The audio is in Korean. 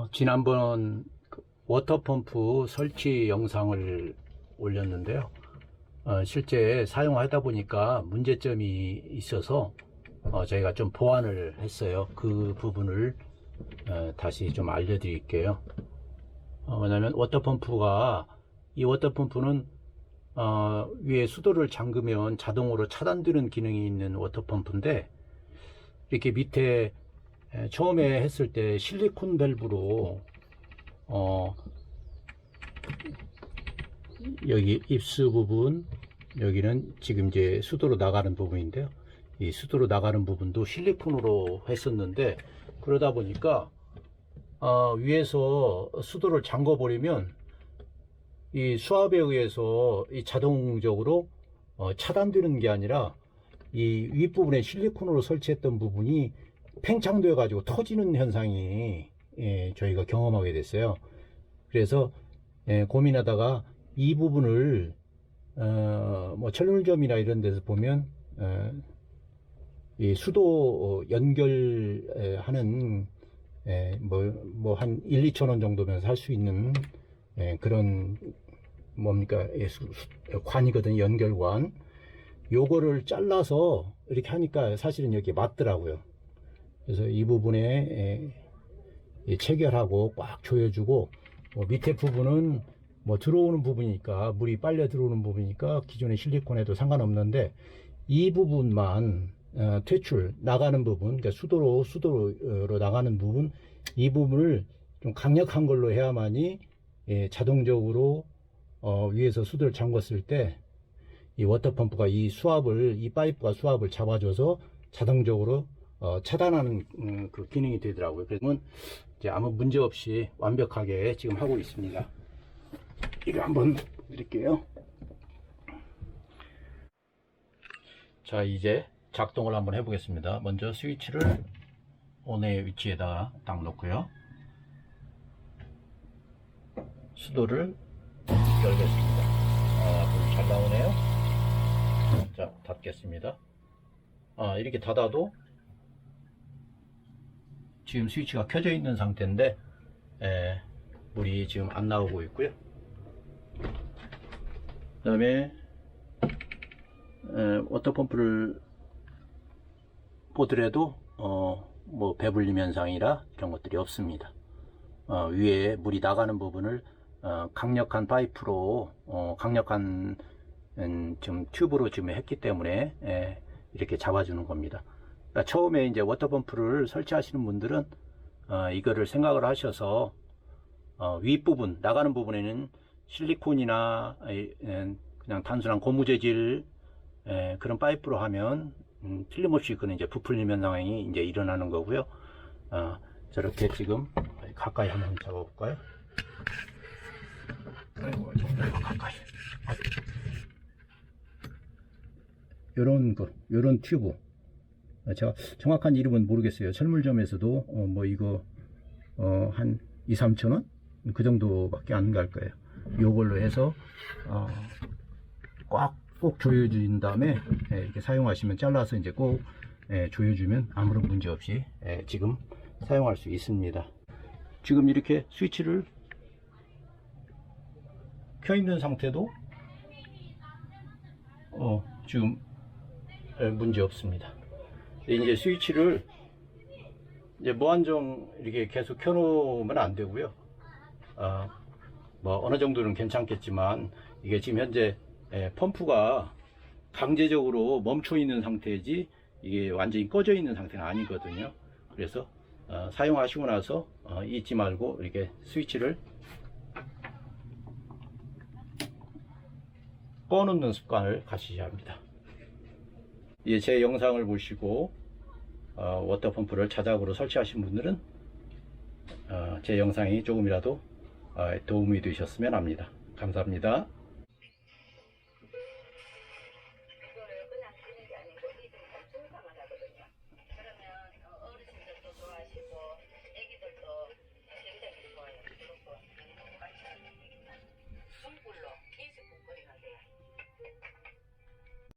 어, 지난번 그 워터펌프 설치 영상을 올렸는데요. 어, 실제 사용하다 보니까 문제점이 있어서 어, 저희가 좀 보완을 했어요. 그 부분을 어, 다시 좀 알려드릴게요. 어, 뭐냐면 워터펌프가 이 워터펌프는 어, 위에 수도를 잠그면 자동으로 차단되는 기능이 있는 워터펌프인데 이렇게 밑에 에, 처음에 했을 때 실리콘 밸브로 어 여기 입수 부분 여기는 지금 이제 수도로 나가는 부분인데요. 이 수도로 나가는 부분도 실리콘으로 했었는데 그러다 보니까 어, 위에서 수도를 잠궈 버리면 이 수압에 의해서 이 자동적으로 어, 차단되는 게 아니라 이 윗부분에 실리콘으로 설치했던 부분이 팽창되어 가지고 터지는 현상이 예, 저희가 경험하게 됐어요. 그래서 예, 고민하다가 이 부분을 어, 뭐 철물점이나 이런 데서 보면 어, 이 수도 연결하는 예, 뭐뭐한 1, 2천 원 정도면 살 수 있는 예, 그런 뭡니까 예, 수- 수- 관이거든 요 연결관 요거를 잘라서 이렇게 하니까 사실은 여기 맞더라고요. 그래서 이 부분에 체결하고 꽉 조여주고 뭐 밑에 부분은 뭐 들어오는 부분이니까 물이 빨려 들어오는 부분이니까 기존의 실리콘에도 상관없는데 이 부분만 어, 퇴출 나가는 부분 그러니까 수도로 수도로 나가는 부분 이 부분을 좀 강력한 걸로 해야만이 예, 자동적으로 어, 위에서 수도를 잠궜을 때 이 워터펌프가 이 수압을 이 파이프가 수압을 잡아줘서 자동적으로 어, 차단하는 음, 그 기능이 되더라고요. 그러면 이제 아무 문제 없이 완벽하게 지금 하고 있습니다. 이거 한번 드릴게요. 자, 이제 작동을 한번 해보겠습니다. 먼저 스위치를 온의 위치에다가 딱 놓고요. 수도를 열겠습니다. 아, 불 잘 나오네요. 자, 닫겠습니다. 아, 이렇게 닫아도 지금 스위치가 켜져 있는 상태인데 에, 물이 지금 안 나오고 있고요. 그 다음에 워터펌프를 보더라도 어, 뭐 배불림 현상이라 이런 것들이 없습니다. 어, 위에 물이 나가는 부분을 어, 강력한 파이프로 어, 강력한 음, 좀 튜브로 지금 했기 때문에 예, 이렇게 잡아주는 겁니다. 그러니까 처음에 이제 워터펌프를 설치하시는 분들은 어, 이거를 생각을 하셔서 어, 윗부분 나가는 부분에는 실리콘이나 그냥 단순한 고무 재질 에, 그런 파이프로 하면 음, 틀림없이 그는 이제 부풀림 현상이 이제 일어나는 거고요. 어, 저렇게 지금 가까이 한번 잡아볼까요? 요런 거, 요런 튜브. 아, 제가 정확한 이름은 모르겠어요. 철물점에서도 어, 뭐 이거 어, 한 2, 3천 원? 그 정도밖에 안 갈 거예요. 요걸로 해서 어, 꽉 꼭 조여준 다음에 예, 이렇게 사용하시면 잘라서 이제 꼭 예, 조여주면 아무런 문제 없이 예, 지금 사용할 수 있습니다. 지금 이렇게 스위치를 켜 있는 상태도 어, 지금 예, 문제 없습니다. 이제 스위치를 이제 무한정 이렇게 계속 켜놓으면 안 되고요. 어, 뭐 어느 정도는 괜찮겠지만 이게 지금 현재 예, 펌프가 강제적으로 멈춰 있는 상태지 이게 완전히 꺼져 있는 상태는 아니거든요. 그래서 어, 사용하시고 나서 어, 잊지 말고 이렇게 스위치를 꺼놓는 습관을 가지셔야 합니다. 예, 제 영상을 보시고 어, 워터펌프를 자작으로 설치하신 분들은 어, 제 영상이 조금이라도 어, 도움이 되셨으면 합니다. 감사합니다.